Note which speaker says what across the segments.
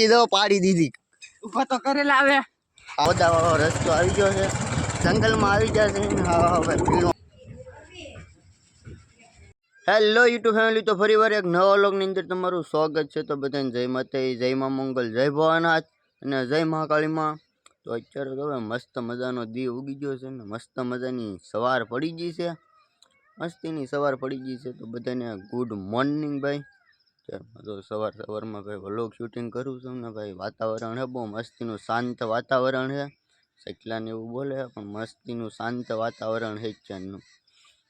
Speaker 1: દીધો પાડી દીધી.
Speaker 2: ઊભા તો કરેલા આવે
Speaker 1: આવતા રસ્તો આવી ગયો છે. જંગલમાં આવી જશે છે. હા હવે પીણો હેલો યુટ્યુબ ફેમિલી તો ફરી વાર એક નવા લોગની અંદર તમારું સ્વાગત છે. તો બધાને જય માતાજી જય મા મંગલ જય ભવાનાથ અને જય મહાકાળીમાં. તો અત્યારે તો હવે મસ્ત મજાનો દી ઉગી ગયો છે ને મસ્ત મજાની સવાર પડી ગઈ છે. મસ્તીની સવાર પડી ગઈ છે. તો બધાને ગુડ મોર્નિંગ ભાઈ. તો સવાર સવારમાં ભાઈ વ્લોગ શૂટિંગ કરું છું ને ભાઈ વાતાવરણ છે બહુ મસ્તીનું શાંત વાતાવરણ છે સકલાને એવું બોલે પણ મસ્તીનું શાંત વાતાવરણ છે અત્યારનું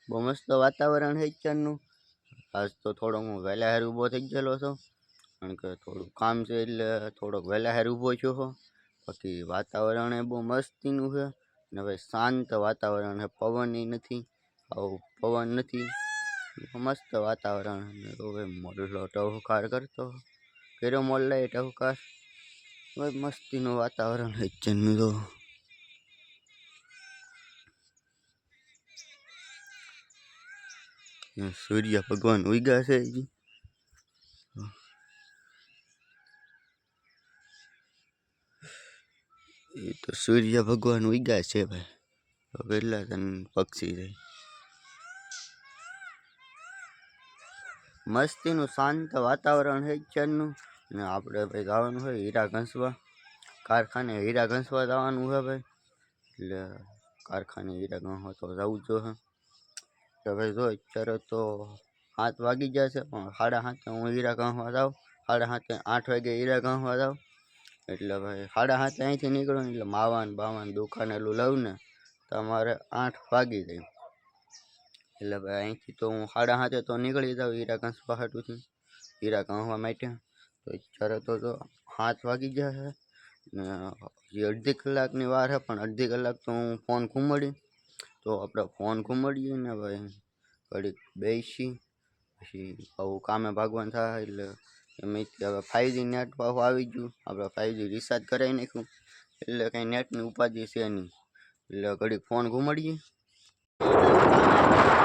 Speaker 1: બહુ મસ્ત વાતાવરણ છે અત્યારનું આજ તો થોડો હું વહેલા હેર ઊભો થઈ ગયેલો છું. કારણ કે થોડું કામ છે એટલે થોડોક વહેલા હેર ઊભો છું હો. બાકી વાતાવરણ એ બહુ મસ્તીનું છે ને ભાઈ શાંત વાતાવરણ છે પવન નથી. આવું પવન નથી. મસ્ત વાતાવરણ હવે મોડલો ટહુકાર કરતો કેરો મોડલા એ ટહુકાર મસ્તીનું વાતાવરણ છે અત્યારનું તો સૂર્ય ભગવાન ઉગ્યા છે એ તો સૂર્ય ભગવાન ઉગ્યા છે ભાઈ પહેલાં તને પક્ષી છે મસ્તીનું શાંત વાતાવરણ છે અત્યારનું ને આપણે ભાઈ જવાનું હોય હીરા ઘસવા કારખાને હીરા ઘસવા જવાનું છે ભાઈ. એટલે કારખાને હીરા ઘસવા તો જવું જ જોઈએ કે ભાઈ જો અત્યારે તો સાત વાગી જશે પણ સાડા હાથે હું હીરા ઘસવા જાઉં. સાડા હાથે આઠ વાગે હીરા ઘસવા જાઉં. એટલે ભાઈ સાડા હાથે અહીંથી નીકળો ને એટલે માવાન બાવાન દુકાને લઉં ને. તમારે આઠ વાગી જાય એટલે ભાઈ અહીંથી તો હું સાડા સાતે તો નીકળી જાઉં હીરાકાંસ પહાટુથી હાટુથી હીરા ઘસવા માટે. તો અત્યારે તો જો સાત વાગી ગયા છે. ને હજી અડધી કલાકની વાર છે, પણ અડધી કલાક તો હું ફોન ઘૂમડી. તો આપણે ફોન ઘૂમડીએ ને ભાઈ ઘડીક બેસી. પછી આવું કામે ભાગવાન થાય એટલે એમ હવે ફાઈવજી નેટ પાછું આવી ગયું. આપણે ફાઈવજી રિચાર્જ કરાવી નાખ્યું. એટલે કંઈ નેટની ઉપાધિ છે નહીં. એટલે ઘડીક ફોન ઘૂમડીએ.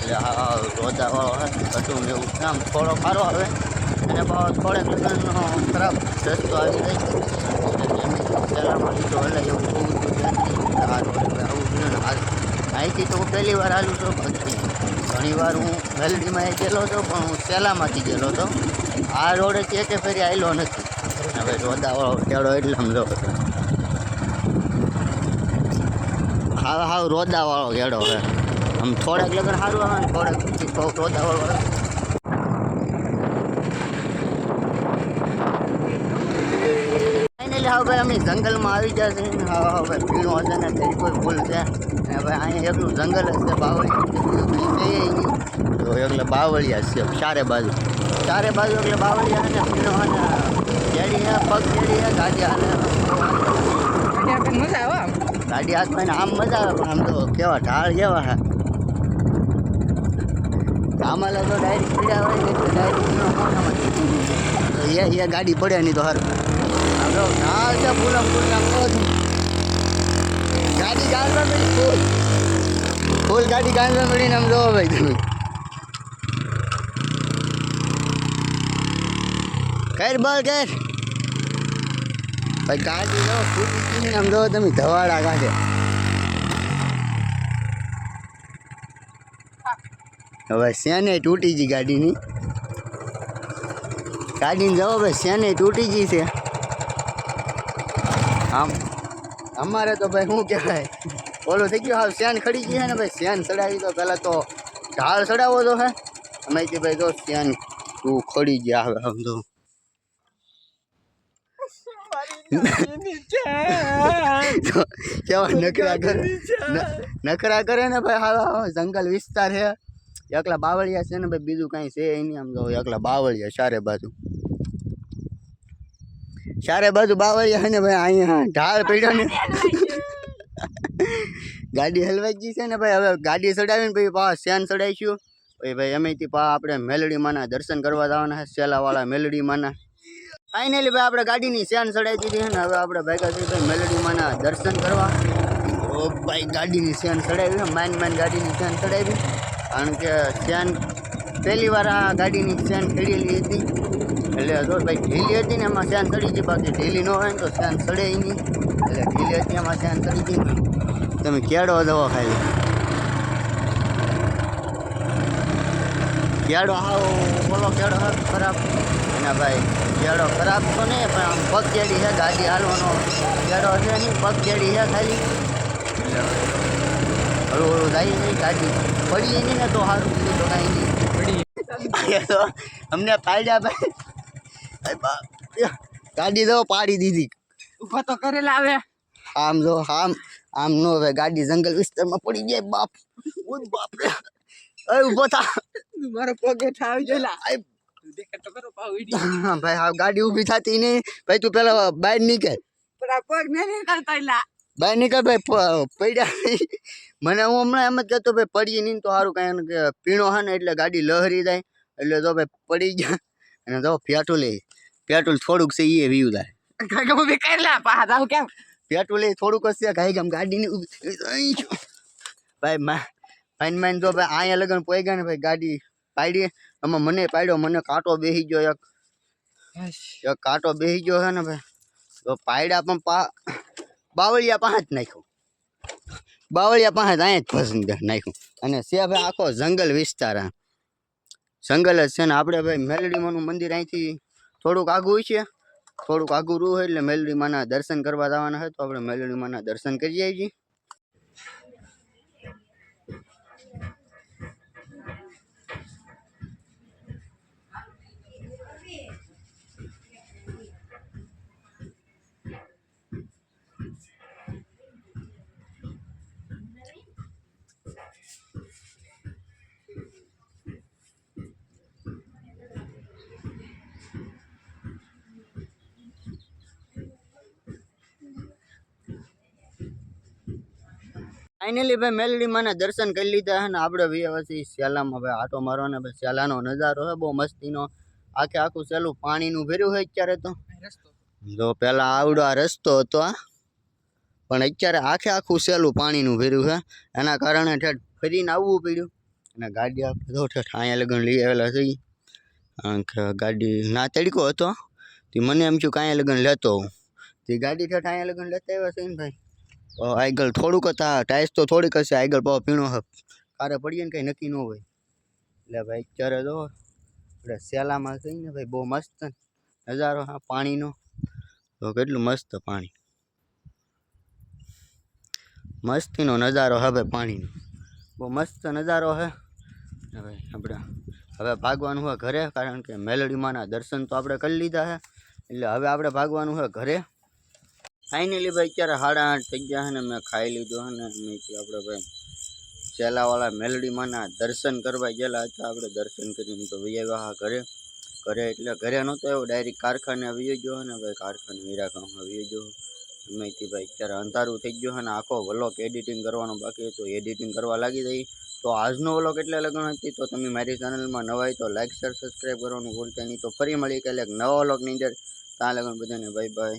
Speaker 1: એટલે આ રોદાવાળો હે ને એવું. આમ થોડો સારો આવે. અને થોડેક લગ્નનો ખરાબ રસ્તો આવી જાય સેલામાં લીધો. એટલે એવું બધું છે નહીં. આ આવું જોઈએ ને તો હું પહેલી વાર આવ્યું છું બાકી ઘણી વાર હું વેલડીમાં ગયેલો હતો, પણ હું સેલામાંથી ગયેલો હતો. આ રોડેથી કે ફેરી આવેલો નથી. હવે રોદાવાળો ટેડો એટલે સમજો હાવ હા રોદાવાળો ઘેડો હે. આમ થોડાક લગન સારું આવે ને થોડાક પછી બહુ રોદાવાળો આવે હવે ભાઈ અમે જંગલમાં આવી જશે હવે પીણો હશે ને તેરી કોઈ ભૂલ છે. ને હવે અહીંયા એકલું જંગલ જ છે બાવળિયા. ય નહીં તો એટલે બાવળિયા છે ચારે બાજુ. ચારે બાજુ એટલે બાવળિયા અને પીણો અને જેડી પગ જેડી ગાડી હાલે.
Speaker 2: ગાડી
Speaker 1: હાથમાં આમ? મજા આવે પણ આમ તો કેવા ઢાળ કેવા હે. આમાં તો ડાયરેક્ટ પીડા હોય ને ડાયરેક્ટ એ એ ગાડી પડે નહીં તો હાર. ના છે ફૂલના મોજ ગાડી ગાંધવા મળી, ફૂલ. ફૂલ ગાડી ગાંધવા મળીને આમ જોવા ભાઈ તમે. કર બોલ, કર. ભાઈ ગાડી જો, ફૂલ આમ જોવો તમે, ધવાડા કાઢે. હવે શેને તૂટી ગઈ ગાડીની? ગાડીને જવો ભાઈ શેને તૂટી ગઈ છે? આમ, અમારે તો ભાઈ શું કહેવાય? ઓલું થઈ ગયું, હાવ શેન ખડી ગઈ છે ને ભાઈ? શેન ચડાવી તો પહેલાં તો ઢાળ ચડાવો તો હે. અમે કે ભાઈ તો શેન તું ખડી ગયા હવે આમ તો. નકરા કરે? નકરા કરે ને ભાઈ હા જંગલ વિસ્તાર છે. એકલા બાવળિયા છે ને ભાઈ, બીજું કાંઈ છે નહીં આમ તો. એકલા બાવળિયા, ચારે બાજુ. ચારે બાજુ બાવળિયા છે ને ભાઈ, અહીંયા ઢાળ પડ્યો ને. ગાડી હલવાઈ ગઈ છે ને ભાઈ, હવે ગાડી ચડાવીને પછી પા શેન ચડાવીશું. પછી ભાઈ એમેથી પા આપણે મેલડી માના દર્શન કરવા જવાના છે, સેલાવાળા મેલડી માના ફાઇનલી ભાઈ, આપણે ગાડીની શેન ચડાવી દીધી છે ને, હવે આપણે ભેગા થઈ ભાઈ મેલડી માના દર્શન કરવા. ઓ ભાઈ, ગાડીની શેન ચડાવી છે, માન માન ગાડીની શેન ચડાવી. કારણ કે ચેન, પહેલી વાર આ ગાડીની ચેન ખેડેલી હતી. એટલે જો ભાઈ ઢીલી હતી ને એમાં ચેન ચડી ગઈ. બાકી ઢીલી ન હોય ને તો ચેન ચડે નહીં. એટલે ઢીલી હતી, એમાં ચેન ચડી ગઈ. તમે કેળો દવા ખાઈ? કેળો હાવ? બોલો કેળો હાવ ખરાબ? અને ભાઈ કેળો ખરાબ તો નહીં, પણ આમ પગ કેડી છે ગાડી હાલવાનો. કેળો છે નહીં? પગ કેડી છે ખાલી. એટલે હળવું હળવું જાય નહીં ગાડી પડીએ નહીં ને તો સારું બીજું તો કાંઈ નહીં એ તો અમને પાડ્યા ભાઈ ભાઈ બાપ ગાડી તો પાડી દીધી
Speaker 2: ઊભા તો કરેલા આવે
Speaker 1: આમ જો આમ આમ નો હવે ગાડી જંગલ વિસ્તારમાં પડી જાય બાપ ઓય બાપ રે અય ઊભો થા
Speaker 2: મારો પગે ઠાવી ગયેલા
Speaker 1: આય
Speaker 2: દેખાડ તો કરો પાવ ઈડી
Speaker 1: ભાઈ હા ગાડી ઊભી થતી નહીં ભાઈ તું પેલા બહાર નીકળ
Speaker 2: પણ આ પગ ને નહીં કરતા એલા
Speaker 1: બહાર નીકળ ભાઈ પ- પડ્યા નહીં. મને હું હમણાં એમ જ કહેતો ભાઈ પડીએ નહીં તો સારું કાંઈ. કે પીણો હા ને એટલે ગાડી લહરી જાય. એટલે તો ભાઈ પડી ગયા. અને તો પેટ્રોલ એ પેટ્રોલ થોડુંક છે એ વ્યૂ થાય
Speaker 2: કેમ?
Speaker 1: પેટ્રોલ એ થોડુંક જ છે ગાઈ ગામ ગાડીની. ભાઈ મા ફાઈન માઈન જો ભાઈ અહીંયા લગન પોઈ ગયા ને ભાઈ ગાડી પાડી. આમાં મને પાડ્યો મને કાંટો બેસી ગયો એક. એક કાંટો બેસી ગયો છે ને ભાઈ તો પાયડા પણ પા બાવળિયા પાંચ નાખ્યું. બાવળિયા પાસે ત્યાં જ પસંદ નાખ્યું. અને છે ભાઈ આખો જંગલ વિસ્તાર આ. જંગલ જ છે ને આપણે ભાઈ મેલડીમાનું મંદિર અહીંથી થોડુંક આઘું છે. થોડુંક આગું રૂ હોય એટલે મેલડી માના દર્શન કરવા જવાના હોય તો આપણે મેલડી માના દર્શન કરી આવીએ ફાઇનલી ભાઈ મેલડી મને દર્શન કરી લીધા છે ને આપણે પછી સેલામાં ભાઈ આટો મારો ને ભાઈ શેલાનો નજારો છે બહુ મસ્તીનો. આખે આખું સેલું પાણીનું ભર્યું હોય અત્યારે તો. જો પેલા આવડો આ રસ્તો હતો આ પણ અત્યારે આખે આખું સેલું પાણીનું ભર્યું છે. એના કારણે ઠેઠ ફરીને આવવું પડ્યું. અને ગાડી આપણે ઠેઠ અહીંયા લગ્ન લઈ આવેલા થઈ કે ગાડી ના તડકો હતો. તે મને એમ થયું કાંઈ લગન લેતો હું તે ગાડી ઠેઠ અહીંયા લગન લેતા આવ્યા છે ને ભાઈ આગળ થોડુંક હતા, ટાઈસ તો થોડીક હશે, આગળ પાવ પીણો હે. કારે પડીએ ને કંઈ નક્કી ન હોય. એટલે ભાઈ અત્યારે તો આપણે સેલામાં થઈને ભાઈ બહુ મસ્ત નજારો, હા, પાણીનો. તો કેટલું મસ્ત પાણી. મસ્તીનો નજારો હવે પાણીનો. બહુ મસ્ત નજારો છે હવે આપણે, હવે ભાગવાનું હોય ઘરે, કારણ કે મેલડીમાંના દર્શન તો આપણે કરી લીધા છે એટલે હવે આપણે ભાગવાનું હોય ઘરે. ફાઇનલી ભાઈ, અત્યારે સાડા આઠ થઈ ગયા છે ને મેં ખાઈ લીધો છે ને અહીંથી આપણે ભાઈ, ચેલાવાળા મેલડીમાંના દર્શન કરવા ગયેલા હતા. આપણે દર્શન કરીને તો વહી હા ઘરે. ઘરે એટલે ઘરે નહોતો આવ્યો ડાયરેક્ટ કારખાને આવી ગયો ને ભાઈ કારખાને હીરાકામમાં આવી ગયો. ભાઈ, અત્યારે અંધારું થઈ ગયું છે ને આખો વ્લોગ એડિટિંગ કરવાનો બાકી હતો. એડિટિંગ કરવા લાગી ગઈ. તો આજનો વ્લોગ એટલે લગન હતી. તો તમે મારી ચેનલમાં નવા તો લાઇક શેર સબસ્ક્રાઈબ કરવાનું ભૂલતા નહીં. તો ફરી મળી કાલે એક નવા વ્લોગની અંદર. ત્યાં લગન બધાને બાય બાય